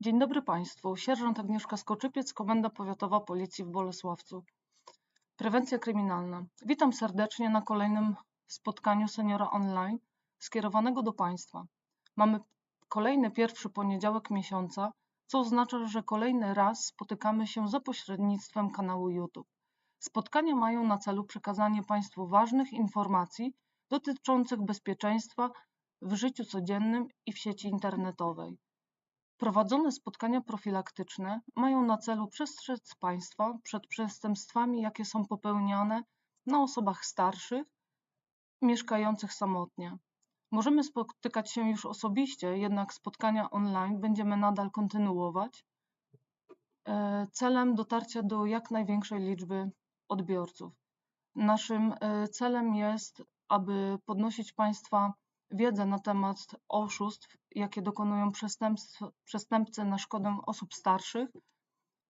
Dzień dobry Państwu. Sierżant Agnieszka Skoczypiec, Komenda Powiatowa Policji w Bolesławcu. Prewencja kryminalna. Witam serdecznie na kolejnym spotkaniu Seniora Online skierowanego do Państwa. Mamy kolejny pierwszy poniedziałek miesiąca, co oznacza, że kolejny raz spotykamy się za pośrednictwem kanału YouTube. Spotkania mają na celu przekazanie Państwu ważnych informacji dotyczących bezpieczeństwa w życiu codziennym i w sieci internetowej. Prowadzone spotkania profilaktyczne mają na celu przestrzec Państwa przed przestępstwami, jakie są popełniane na osobach starszych, mieszkających samotnie. Możemy spotykać się już osobiście, jednak spotkania online będziemy nadal kontynuować e, celem dotarcia do jak największej liczby odbiorców. Naszym e, celem jest, aby podnosić Państwa wiedzę na temat oszustw, jakie dokonują przestępcy na szkodę osób starszych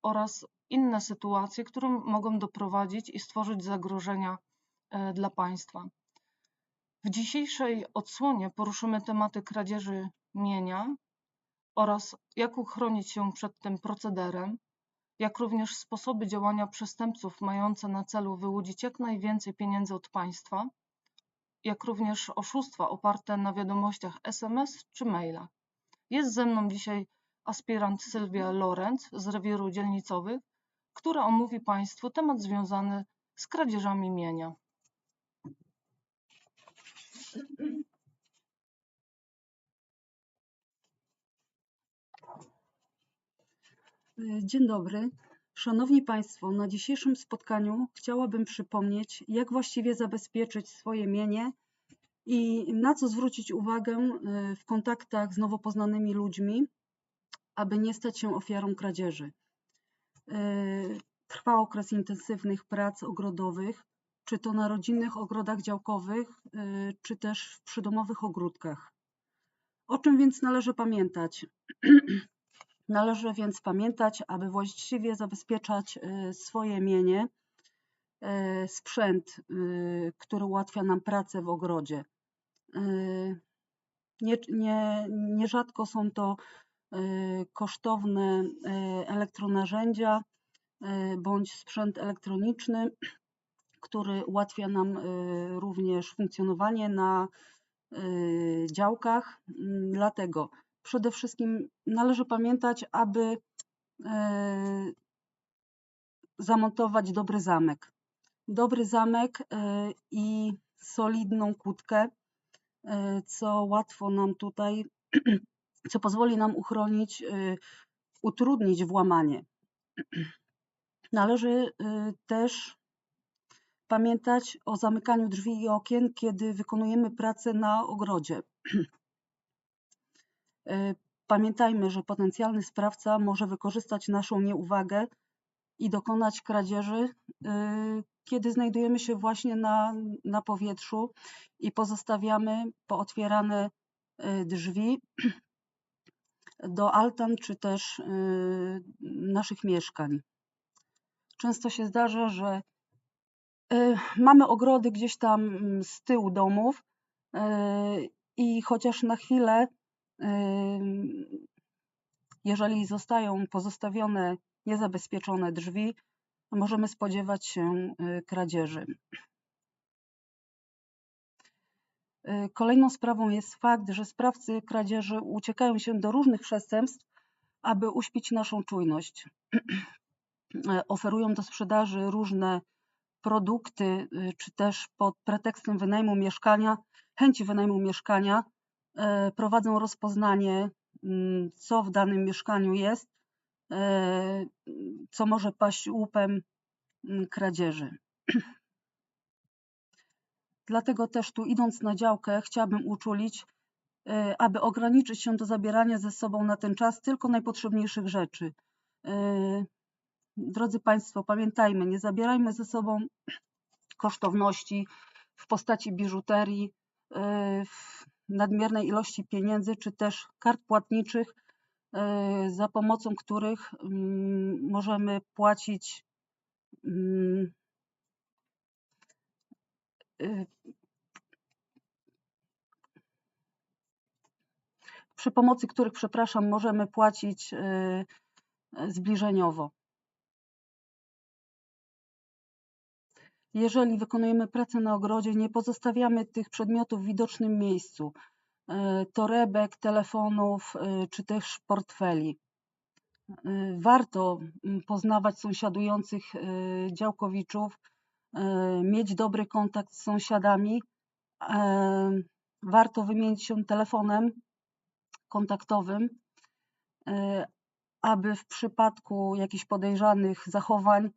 oraz inne sytuacje, które mogą doprowadzić i stworzyć zagrożenia e, dla państwa. W dzisiejszej odsłonie poruszymy tematy kradzieży mienia oraz jak uchronić się przed tym procederem, jak również sposoby działania przestępców mające na celu wyłudzić jak najwięcej pieniędzy od państwa, jak również oszustwa oparte na wiadomościach SMS czy mailach. Jest ze mną dzisiaj aspirant Sylwia Lorenz z rewiru dzielnicowych, która omówi Państwu temat związany z kradzieżami mienia. Dzień dobry. Szanowni Państwo, na dzisiejszym spotkaniu chciałabym przypomnieć, jak właściwie zabezpieczyć swoje mienie i na co zwrócić uwagę e, w kontaktach z nowo poznanymi ludźmi, aby nie stać się ofiarą kradzieży. E, trwa okres intensywnych prac ogrodowych, czy to na rodzinnych ogrodach działkowych, e, czy też w przydomowych ogródkach. O czym więc należy pamiętać? Należy więc pamiętać, aby właściwie zabezpieczać swoje mienie, sprzęt, który ułatwia nam pracę w ogrodzie. Y, nie, nie, nierzadko są to y, kosztowne y, elektronarzędzia bądź sprzęt elektroniczny, który ułatwia nam również funkcjonowanie na działkach. Mm, dlatego przede wszystkim należy pamiętać, aby zamontować dobry zamek. Dobry zamek i solidną kłódkę E, co łatwo nam tutaj, co pozwoli nam uchronić, e, utrudnić włamanie. Należy e, też pamiętać o zamykaniu drzwi i okien, kiedy wykonujemy pracę na ogrodzie. Pamiętajmy, że potencjalny sprawca może wykorzystać naszą nieuwagę i dokonać kradzieży, kiedy znajdujemy się właśnie na, na powietrzu i pozostawiamy pootwierane y, drzwi do altan czy też y, naszych mieszkań. Często się zdarza, że y, mamy ogrody gdzieś tam mm, z tyłu domów i chociaż na chwilę, jeżeli zostają pozostawione niezabezpieczone drzwi, możemy spodziewać się y, kradzieży. Y, kolejną sprawą jest fakt, że sprawcy kradzieży uciekają się do różnych przestępstw, aby uśpić naszą czujność. Oferują do sprzedaży różne produkty, y, czy też pod pretekstem wynajmu mieszkania, chęci wynajmu mieszkania, prowadzą rozpoznanie, mm, co w danym mieszkaniu jest E, co może paść łupem mm, kradzieży. Dlatego też tu idąc na działkę chciałabym uczulić, e, aby ograniczyć się do zabierania ze sobą na ten czas tylko najpotrzebniejszych rzeczy. E, drodzy Państwo, pamiętajmy, nie zabierajmy ze sobą kosztowności w postaci biżuterii, nadmiernej ilości pieniędzy czy też kart płatniczych, E, za pomocą których mm, możemy płacić mm, e, przy pomocy których, przepraszam, możemy płacić y, zbliżeniowo. Jeżeli wykonujemy pracę na ogrodzie, nie pozostawiamy tych przedmiotów w widocznym miejscu, y, torebek, telefonów y, czy też portfeli. Warto mm, poznawać sąsiadujących działkowiczów, mieć dobry kontakt z sąsiadami. Warto wymienić się telefonem kontaktowym, aby w przypadku jakichś podejrzanych zachowań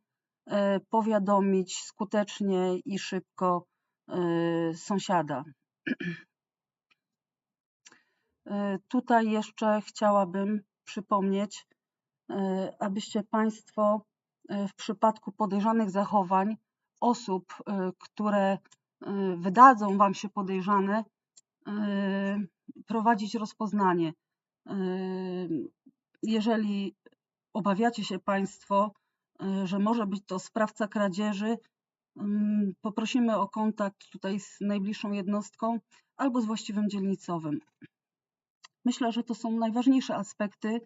powiadomić skutecznie i szybko sąsiada. Tutaj jeszcze chciałabym przypomnieć, abyście Państwo w przypadku podejrzanych zachowań osób, które wydadzą Wam się podejrzane, prowadzić rozpoznanie. Jeżeli obawiacie się Państwo, że może być to sprawca kradzieży, poprosimy o kontakt tutaj z najbliższą jednostką albo z właściwym dzielnicowym. Myślę, że to są najważniejsze aspekty,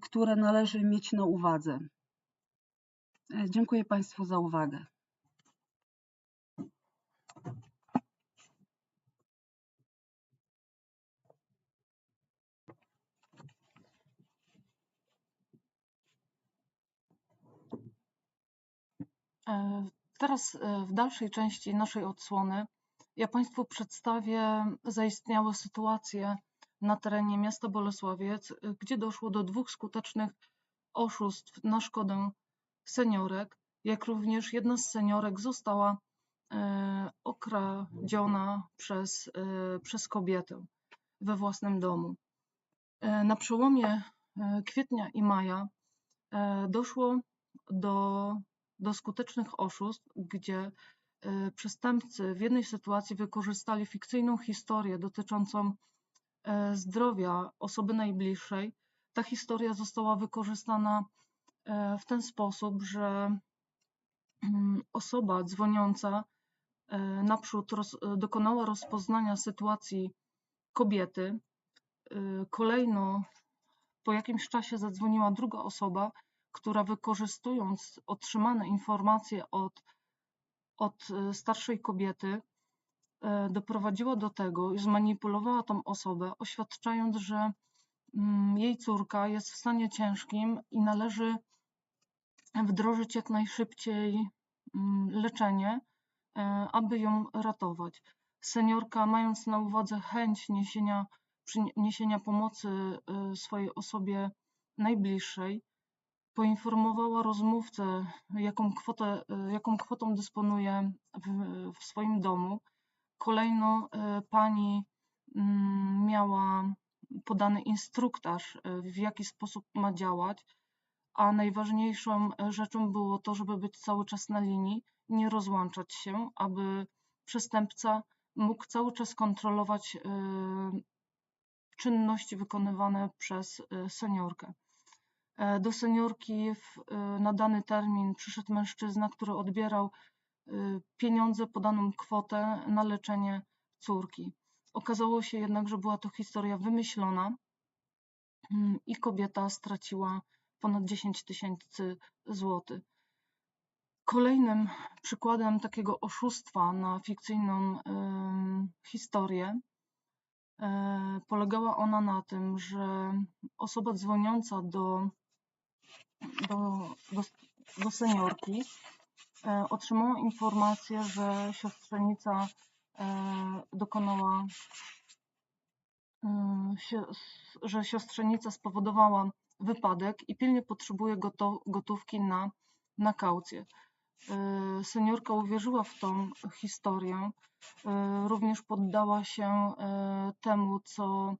które należy mieć na uwadze. Dziękuję Państwu za uwagę. Teraz e, w dalszej części naszej odsłony ja Państwu przedstawię zaistniałe sytuacje na terenie miasta Bolesławiec, e, gdzie doszło do dwóch skutecznych oszustw na szkodę seniorek, jak również jedna z seniorek została okradziona przez, przez kobietę we własnym domu. Na przełomie kwietnia i maja doszło do do skutecznych oszustw, gdzie e, przestępcy w jednej sytuacji wykorzystali fikcyjną historię dotyczącą e, zdrowia osoby najbliższej. Ta historia została wykorzystana e, w ten sposób, że mm, osoba dzwoniąca naprzód roz, dokonała rozpoznania sytuacji kobiety. Kolejno po jakimś czasie zadzwoniła druga osoba, która wykorzystując otrzymane informacje od, od e, starszej kobiety, e, doprowadziła do tego i zmanipulowała tą osobę, oświadczając, że mm, jej córka jest w stanie ciężkim i należy wdrożyć jak najszybciej mm, leczenie, e, aby ją ratować. Seniorka, mając na uwadze chęć niesienia, niesienia pomocy swojej osobie najbliższej, poinformowała rozmówcę, jaką, kwotę, jaką kwotą dysponuje w, w swoim domu. Kolejno e, pani mm, miała podany instruktaż, e, w jaki sposób ma działać, a najważniejszą rzeczą było to, żeby być cały czas na linii, nie rozłączać się, aby przestępca mógł cały czas kontrolować czynności wykonywane przez seniorkę. E, do seniorki w, e, na dany termin przyszedł mężczyzna, który odbierał e, pieniądze, podaną kwotę na leczenie córki. Okazało się jednak, że była to historia wymyślona mm, i kobieta straciła ponad 10 tysięcy złotych. Kolejnym przykładem takiego oszustwa na fikcyjną y, historię y, polegała ona na tym, że osoba dzwoniąca do do, do, do seniorki, e, otrzymała informację, że siostrzenica e, dokonała, e, że siostrzenica spowodowała wypadek i pilnie potrzebuje gotówki na, na kaucję. Seniorka uwierzyła w tą historię, również poddała się temu, co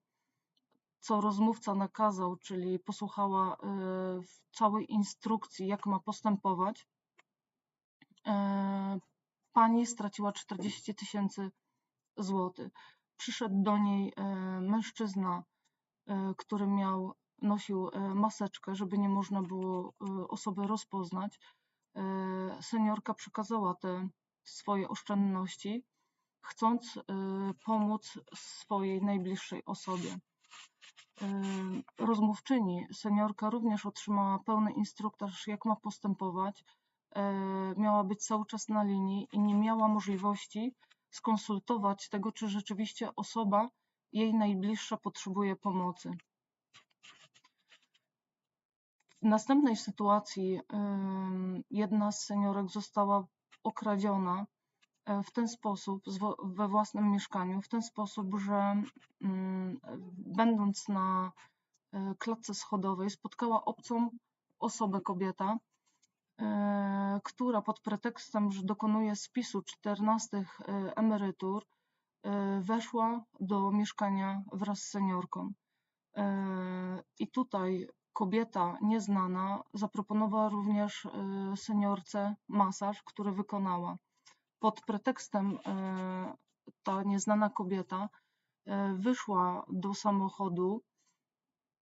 co rozmówca nakazał, czyli posłuchała y, całej instrukcji, jak ma postępować, y, pani straciła 40 tysięcy złotych. Przyszedł do niej y, mężczyzna, który miał, nosił maseczkę, żeby nie można było osoby rozpoznać. Seniorka przekazała te swoje oszczędności, chcąc pomóc swojej najbliższej osobie. Rozmówczyni, seniorka również otrzymała pełny instruktaż, jak ma postępować. Yy, Miała być cały czas na linii i nie miała możliwości skonsultować tego, czy rzeczywiście osoba, jej najbliższa, potrzebuje pomocy. W następnej sytuacji jedna z seniorek została okradziona e, w ten sposób, we własnym mieszkaniu, w ten sposób, że mm, będąc na e, klatce schodowej, spotkała obcą osobę, kobieta, e, która pod pretekstem, że dokonuje spisu 14 e, emerytur, e, weszła do mieszkania wraz z seniorką. E, I tutaj kobieta nieznana zaproponowała również e, seniorce masaż, który wykonała. Pod pretekstem e, ta nieznana kobieta e, wyszła do samochodu,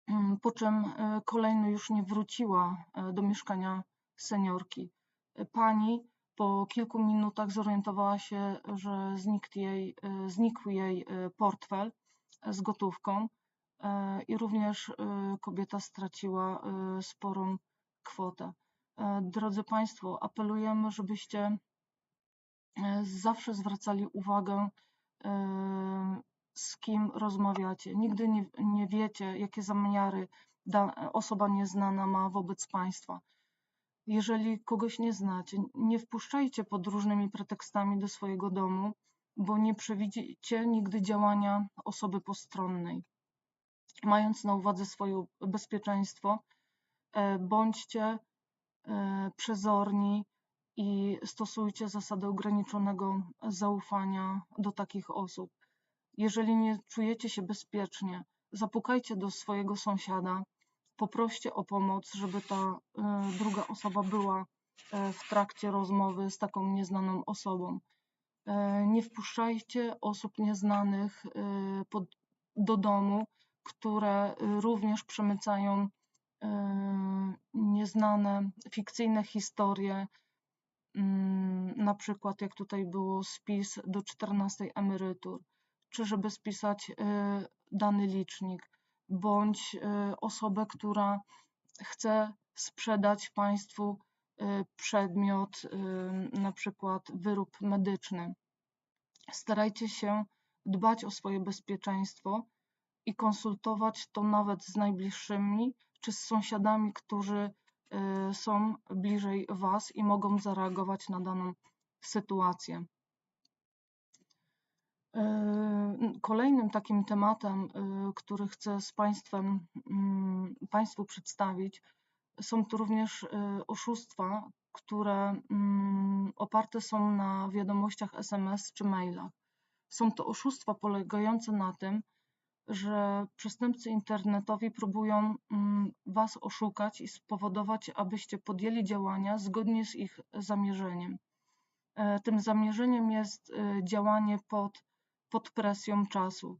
mm, po czym e, kolejny już nie wróciła do mieszkania seniorki. Pani po kilku minutach zorientowała się, że znikł jej, znikł jej portfel z gotówką i również kobieta straciła sporą kwotę. Drodzy Państwo, apelujemy, żebyście zawsze zwracali uwagę, e, z kim rozmawiacie. Nigdy nie, nie wiecie, jakie zamiary osoba nieznana ma wobec Państwa. Jeżeli kogoś nie znacie, nie wpuszczajcie pod różnymi pretekstami do swojego domu, bo nie przewidzicie nigdy działania osoby postronnej. Mając na uwadze swoje bezpieczeństwo, e, bądźcie e, przezorni i stosujcie zasady ograniczonego zaufania do takich osób. Jeżeli nie czujecie się bezpiecznie, zapukajcie do swojego sąsiada, poproście o pomoc, żeby ta e, druga osoba była e, w trakcie rozmowy z taką nieznaną osobą. E, Nie wpuszczajcie osób nieznanych pod, do domu, które również przemycają nieznane, fikcyjne historie, na przykład jak tutaj było spis do 14 emerytur, czy żeby spisać e, dany licznik, bądź e, osobę, która chce sprzedać Państwu e, przedmiot, na przykład wyrób medyczny. Starajcie się dbać o swoje bezpieczeństwo i konsultować to nawet z najbliższymi czy z sąsiadami, którzy są bliżej Was i mogą zareagować na daną sytuację. E, Kolejnym takim tematem, e, który chcę z Państwem, mm, Państwu przedstawić, są to również oszustwa, które mm, oparte są na wiadomościach SMS czy mailach. Są to oszustwa polegające na tym, że przestępcy internetowi próbują mm, Was oszukać i spowodować, abyście podjęli działania zgodnie z ich zamierzeniem. E, Tym zamierzeniem jest e, działanie pod, pod presją czasu.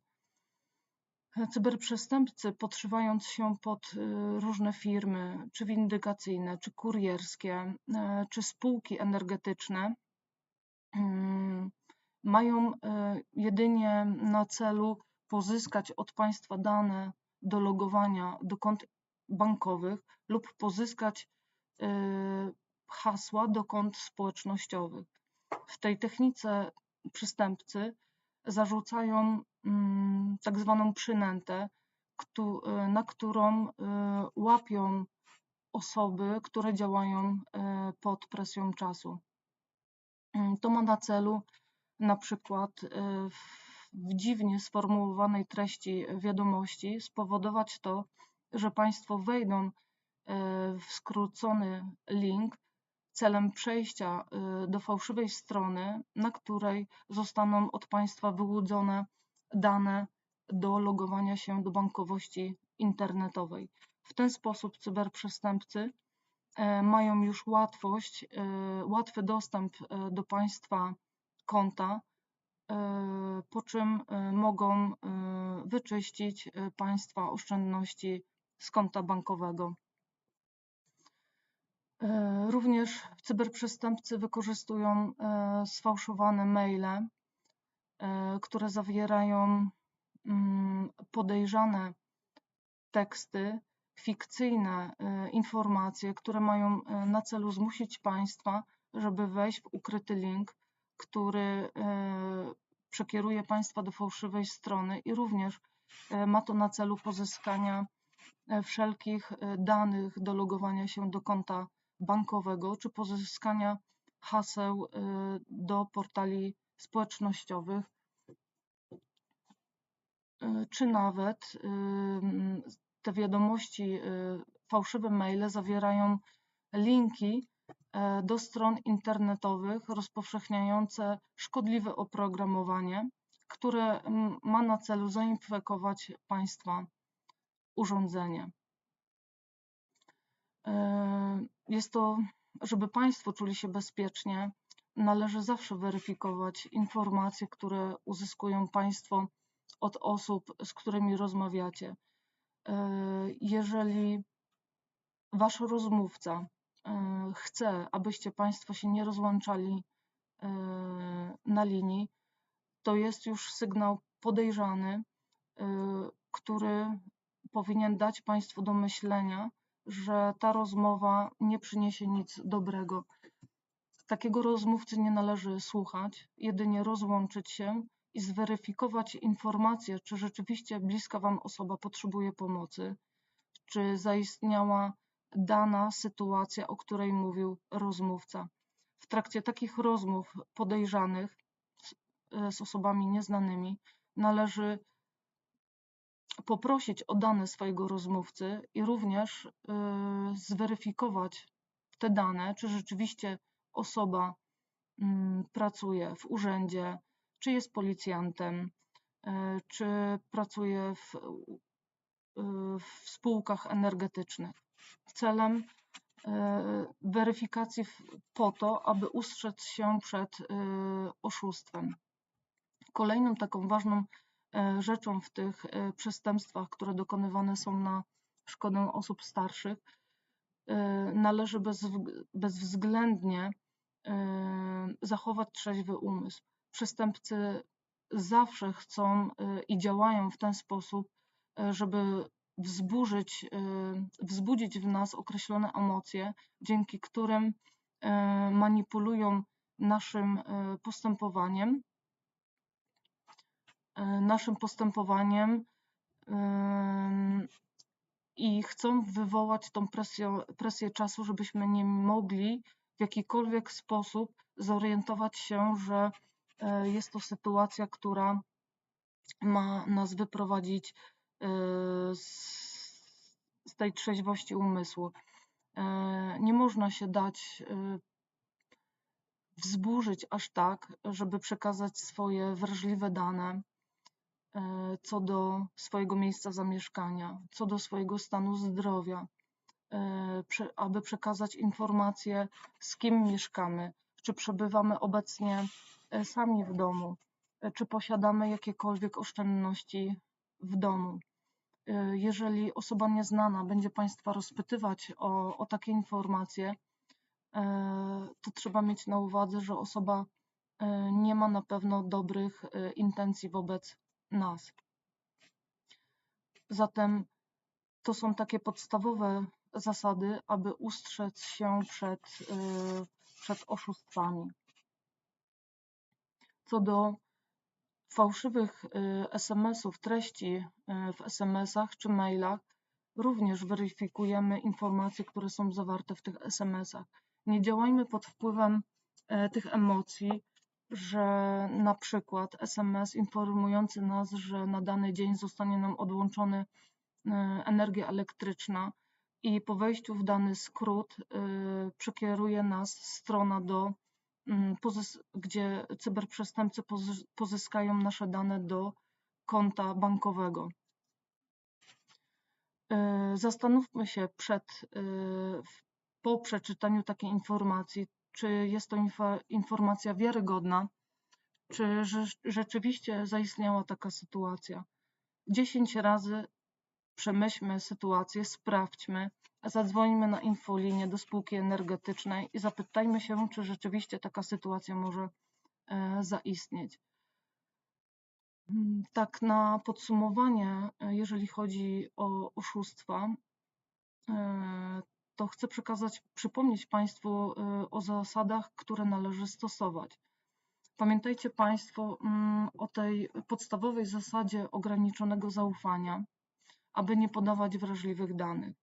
E, Cyberprzestępcy, podszywając się pod różne firmy, czy windykacyjne, czy kurierskie, czy spółki energetyczne, mm, mają jedynie na celu pozyskać od państwa dane do logowania do kont bankowych lub pozyskać e, hasła do kont społecznościowych. W tej technice przestępcy zarzucają mm, tak zwaną przynętę, e, na którą e, łapią osoby, które działają pod presją czasu. To ma na celu na przykład w dziwnie sformułowanej treści wiadomości spowodować to, że Państwo wejdą e, w skrócony link celem przejścia e, do fałszywej strony, na której zostaną od Państwa wyłudzone dane do logowania się do bankowości internetowej. W ten sposób cyberprzestępcy e, mają już łatwość, łatwy dostęp do Państwa konta, po czym e, mogą e, wyczyścić e, Państwa oszczędności z konta bankowego. E, Również cyberprzestępcy wykorzystują e, sfałszowane maile, e, które zawierają mm, podejrzane teksty, fikcyjne e, informacje, które mają e, na celu zmusić Państwa, żeby wejść w ukryty link, który e, przekieruje Państwa do fałszywej strony i również ma to na celu pozyskania wszelkich danych do logowania się do konta bankowego czy pozyskania haseł do portali społecznościowych, czy nawet te wiadomości, fałszywe maile zawierają linki e, do stron internetowych rozpowszechniające szkodliwe oprogramowanie, które ma na celu zainfekować Państwa urządzenie. E, jest to, żeby Państwo czuli się bezpiecznie, należy zawsze weryfikować informacje, które uzyskują Państwo od osób, z którymi rozmawiacie. E, jeżeli wasz rozmówca e, chce, abyście Państwo się nie rozłączali e, na linii, to jest już sygnał podejrzany, który powinien dać Państwu do myślenia, że ta rozmowa nie przyniesie nic dobrego. Takiego rozmówcy nie należy słuchać, jedynie rozłączyć się i zweryfikować informację, czy rzeczywiście bliska Wam osoba potrzebuje pomocy, czy zaistniała dana sytuacja, o której mówił rozmówca. W trakcie takich rozmów podejrzanych z, z osobami nieznanymi należy poprosić o dane swojego rozmówcy i również y, zweryfikować te dane, czy rzeczywiście osoba y, pracuje w urzędzie, czy jest policjantem, e, czy pracuje w, e, w spółkach energetycznych celem e, weryfikacji po to, aby ustrzec się przed oszustwem. Kolejną taką ważną rzeczą w tych przestępstwach, które dokonywane są na szkodę osób starszych, należy bez, bezwzględnie zachować trzeźwy umysł przestępcy zawsze chcą i działają w ten sposób, żeby wzburzyć, y, wzbudzić w nas określone emocje, dzięki którym manipulują naszym postępowaniem, naszym postępowaniem i chcą wywołać tą presję, presję czasu, żebyśmy nie mogli w jakikolwiek sposób zorientować się, że jest to sytuacja, która ma nas wyprowadzić z tej trzeźwości umysłu. E, nie można się dać wzburzyć aż tak, żeby przekazać swoje wrażliwe dane co do swojego miejsca zamieszkania, co do swojego stanu zdrowia, aby przekazać informacje, z kim mieszkamy, czy przebywamy obecnie E, sami w domu, e, czy posiadamy jakiekolwiek oszczędności w domu. E, jeżeli osoba nieznana będzie Państwa rozpytywać o, o takie informacje, to trzeba mieć na uwadze, że osoba nie ma na pewno dobrych intencji wobec nas. Zatem to są takie podstawowe zasady, aby ustrzec się przed, przed oszustwami. Co do fałszywych y, SMS-ów, treści y, w SMS-ach czy mailach, również weryfikujemy informacje, które są zawarte w tych SMS-ach. Nie działajmy pod wpływem e, tych emocji, że na przykład SMS informujący nas, że na dany dzień zostanie nam odłączony e, energia elektryczna i po wejściu w dany skrót e, przekieruje nas strona do gdzie cyberprzestępcy pozyskają nasze dane do konta bankowego. E, zastanówmy się przed, e, po przeczytaniu takiej informacji, czy jest to informacja wiarygodna, czy rzeczywiście zaistniała taka sytuacja. 10 razy przemyślmy sytuację, sprawdźmy, zadzwońmy na infolinię do spółki energetycznej i zapytajmy się, czy rzeczywiście taka sytuacja może e, zaistnieć. Mm, Tak, na podsumowanie, e, jeżeli chodzi o oszustwa, e, to chcę przekazać, przypomnieć Państwu o zasadach, które należy stosować. Pamiętajcie Państwo mm, o tej podstawowej zasadzie ograniczonego zaufania, aby nie podawać wrażliwych danych.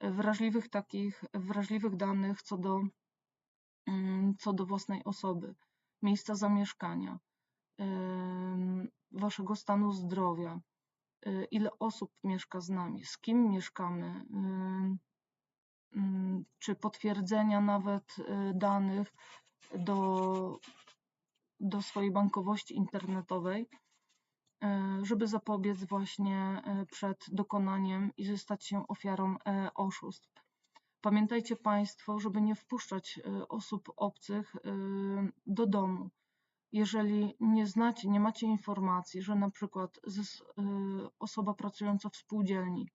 Wrażliwych takich, wrażliwych danych co do, mm, co do własnej osoby, miejsca zamieszkania, waszego stanu zdrowia, y, ile osób mieszka z nami, z kim mieszkamy, ym, czy potwierdzenia nawet y, danych do, do swojej bankowości internetowej, żeby zapobiec właśnie y, przed dokonaniem i zostać się ofiarą e, oszustw. Pamiętajcie Państwo, żeby nie wpuszczać osób obcych do domu. Jeżeli nie znacie, nie macie informacji, że na przykład osoba pracująca w spółdzielni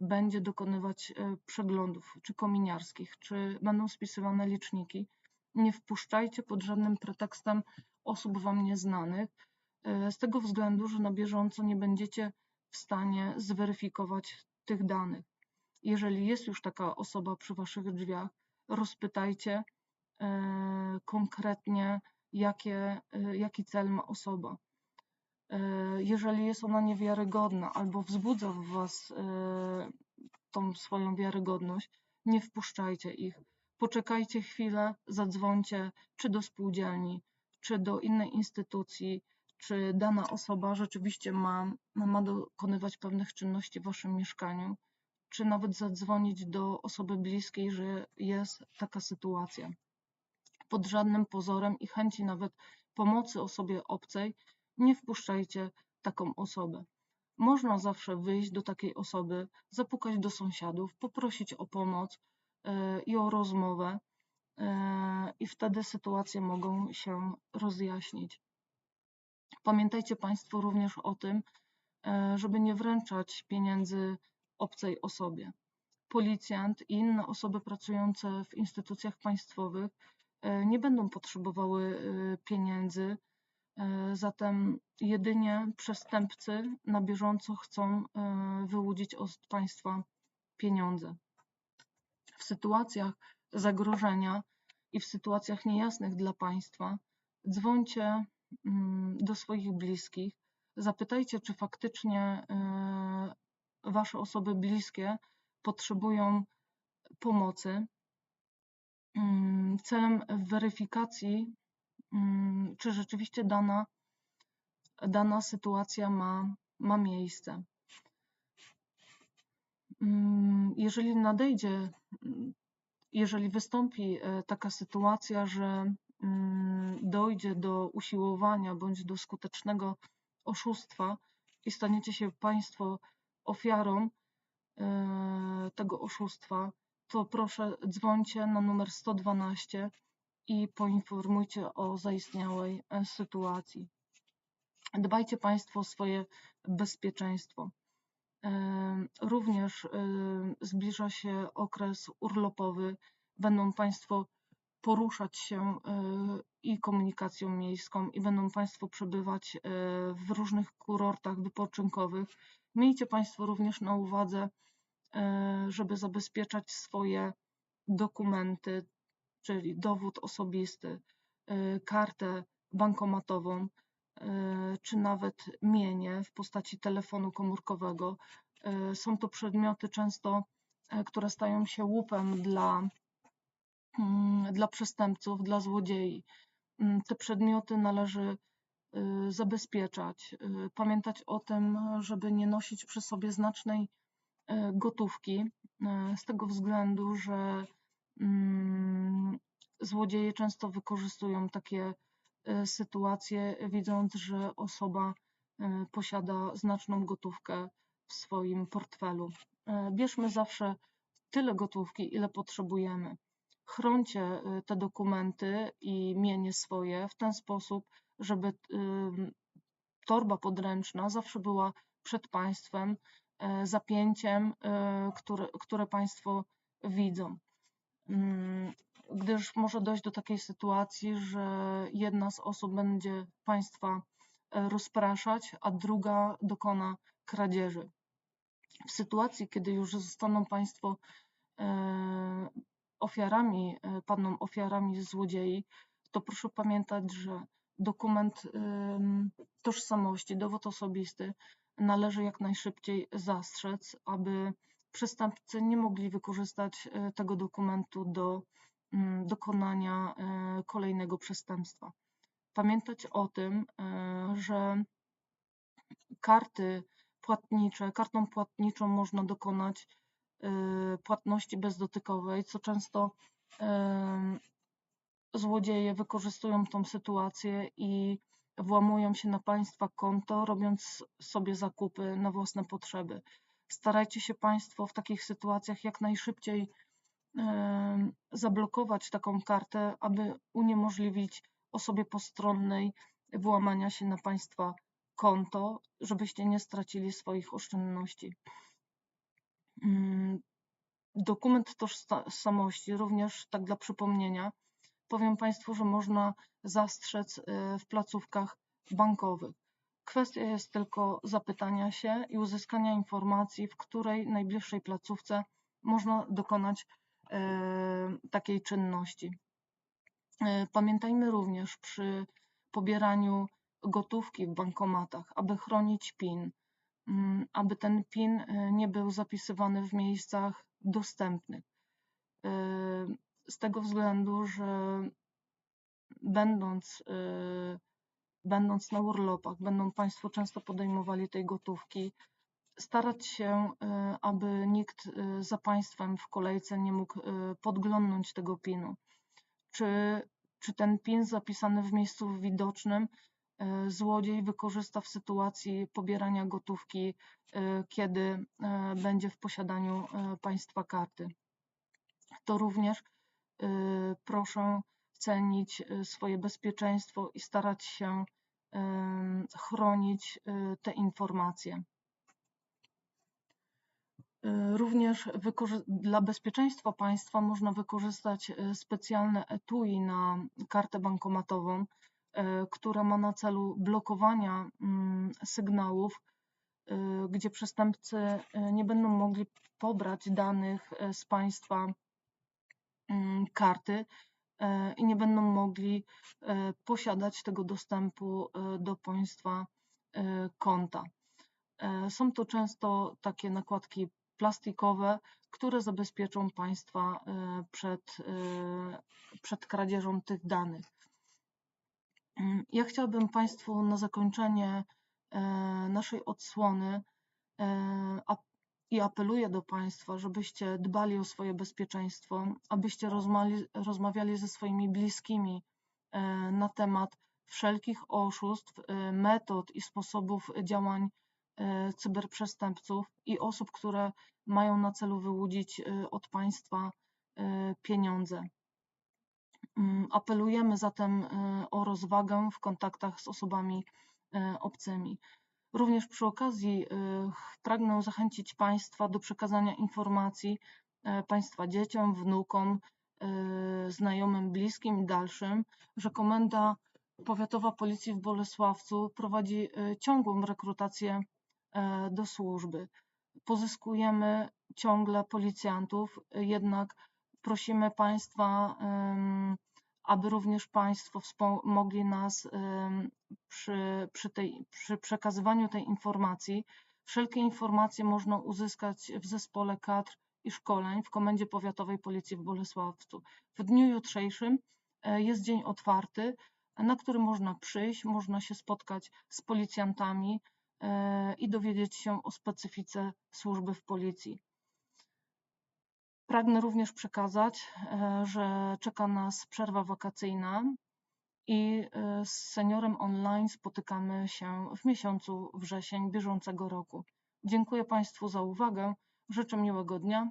będzie dokonywać przeglądów, czy kominiarskich, czy będą spisywane liczniki, nie wpuszczajcie pod żadnym pretekstem osób Wam nieznanych, z tego względu, że na bieżąco nie będziecie w stanie zweryfikować tych danych. Jeżeli jest już taka osoba przy Waszych drzwiach, rozpytajcie y, konkretnie, jakie, y, jaki cel ma osoba. Jeżeli jest ona niewiarygodna albo wzbudza w Was tą swoją wiarygodność, nie wpuszczajcie ich. Poczekajcie chwilę, zadzwońcie czy do spółdzielni, czy do innej instytucji, czy dana osoba rzeczywiście ma, ma dokonywać pewnych czynności w Waszym mieszkaniu, czy nawet zadzwonić do osoby bliskiej, że jest taka sytuacja pod żadnym pozorem i chęci nawet pomocy osobie obcej, nie wpuszczajcie taką osobę. Można zawsze wyjść do takiej osoby, zapukać do sąsiadów, poprosić o pomoc yy, i o rozmowę, yy, i wtedy sytuacje mogą się rozjaśnić. Pamiętajcie Państwo również o tym, yy, żeby nie wręczać pieniędzy obcej osobie. Policjant i inne osoby pracujące w instytucjach państwowych e, nie będą potrzebowały e, pieniędzy, e, zatem jedynie przestępcy na bieżąco chcą e, wyłudzić od państwa pieniądze. W sytuacjach zagrożenia i w sytuacjach niejasnych dla państwa dzwońcie do swoich bliskich, zapytajcie, czy faktycznie e, wasze osoby bliskie potrzebują pomocy. Mm, Celem weryfikacji, mm, czy rzeczywiście dana, dana sytuacja ma, ma miejsce. Mm, Jeżeli nadejdzie, mm, jeżeli wystąpi e, taka sytuacja, że mm, dojdzie do usiłowania bądź do skutecznego oszustwa i staniecie się Państwo ofiarą e, tego oszustwa, to proszę dzwońcie na numer 112 i poinformujcie o zaistniałej e, sytuacji. Dbajcie Państwo o swoje bezpieczeństwo. Em, Również zbliża się okres urlopowy. Będą Państwo poruszać się e, i komunikacją miejską, i będą Państwo przebywać e, w różnych kurortach wypoczynkowych. Miejcie Państwo również na uwadze, e, żeby zabezpieczać swoje dokumenty, czyli dowód osobisty, kartę bankomatową, czy nawet mienie w postaci telefonu komórkowego. Są to przedmioty często, które stają się łupem dla, dla przestępców, dla złodziei. Mm, Te przedmioty należy y, zabezpieczać. y, Pamiętać o tym, żeby nie nosić przy sobie znacznej y, gotówki, z tego względu, że mm, złodzieje często wykorzystują takie sytuacje, widząc, że osoba posiada znaczną gotówkę w swoim portfelu. Bierzmy zawsze tyle gotówki, ile potrzebujemy. Chroncie y, te dokumenty i mienie swoje w ten sposób, żeby y, torba podręczna zawsze była przed Państwem e, zapięciem, y, które, które Państwo widzą. Mm, Gdyż może dojść do takiej sytuacji, że jedna z osób będzie Państwa rozpraszać, a druga dokona kradzieży. W sytuacji, kiedy już zostaną Państwo ofiarami, e, padną ofiarami złodziei, to proszę pamiętać, że dokument tożsamości, dowód osobisty należy jak najszybciej zastrzec, aby przestępcy nie mogli wykorzystać e, tego dokumentu do dokonania e, kolejnego przestępstwa. Pamiętać o tym, że karty płatnicze, kartą płatniczą można dokonać płatności bezdotykowej, co często em, złodzieje wykorzystują tą sytuację i włamują się na Państwa konto, robiąc sobie zakupy na własne potrzeby. Starajcie się Państwo w takich sytuacjach jak najszybciej em, zablokować taką kartę, aby uniemożliwić osobie postronnej włamania się na Państwa konto, żebyście nie stracili swoich oszczędności. Mm, Dokument tożsamości, również tak dla przypomnienia, powiem Państwu, że można zastrzec y, w placówkach bankowych. Kwestia jest tylko zapytania się i uzyskania informacji, w której najbliższej placówce można dokonać y, takiej czynności. Y, pamiętajmy również przy pobieraniu gotówki w bankomatach, aby chronić PIN, aby ten PIN nie był zapisywany w miejscach dostępnych. Z tego względu, że będąc, będąc na urlopach, będą Państwo często podejmowali tej gotówki, starać się, aby nikt za Państwem w kolejce nie mógł podglądnąć tego PIN-u. Czy, czy ten PIN zapisany w miejscu widocznym złodziej wykorzysta w sytuacji pobierania gotówki, kiedy będzie w posiadaniu Państwa karty. To również proszę cenić swoje bezpieczeństwo i starać się chronić te informacje. Również dla bezpieczeństwa państwa można wykorzystać specjalne etui na kartę bankomatową, która ma na celu blokowania mm, sygnałów, gdzie przestępcy nie będą mogli pobrać danych z państwa mm, karty i nie będą mogli posiadać tego dostępu do państwa konta. Są to często takie nakładki plastikowe, które zabezpieczą Państwa przed, przed kradzieżą tych danych. Mm, ja chciałabym Państwu na zakończenie e, naszej odsłony e, i apeluję do Państwa, żebyście dbali o swoje bezpieczeństwo, abyście rozmawiali ze swoimi bliskimi e, na temat wszelkich oszustw, metod i sposobów działań cyberprzestępców i osób, które mają na celu wyłudzić od państwa pieniądze. Mm, apelujemy zatem e, o rozwagę w kontaktach z osobami e, obcymi. Również przy okazji e, pragnę zachęcić Państwa do przekazania informacji Państwa dzieciom, wnukom, znajomym, bliskim i dalszym, że Komenda Powiatowa Policji w Bolesławcu prowadzi ciągłą rekrutację do służby. Pozyskujemy ciągle policjantów, jednak prosimy Państwa, aby również Państwo wspomogli nas przy, przy, tej, przy przekazywaniu tej informacji. Wszelkie informacje można uzyskać w zespole kadr i szkoleń w Komendzie Powiatowej Policji w Bolesławcu. W dniu jutrzejszym e, jest dzień otwarty, na który można przyjść, można się spotkać z policjantami e, i dowiedzieć się o specyfice służby w policji. Pragnę również przekazać, e, że czeka nas przerwa wakacyjna i e, z seniorem online spotykamy się w miesiącu wrzesień bieżącego roku. Dziękuję Państwu za uwagę. Życzę miłego dnia.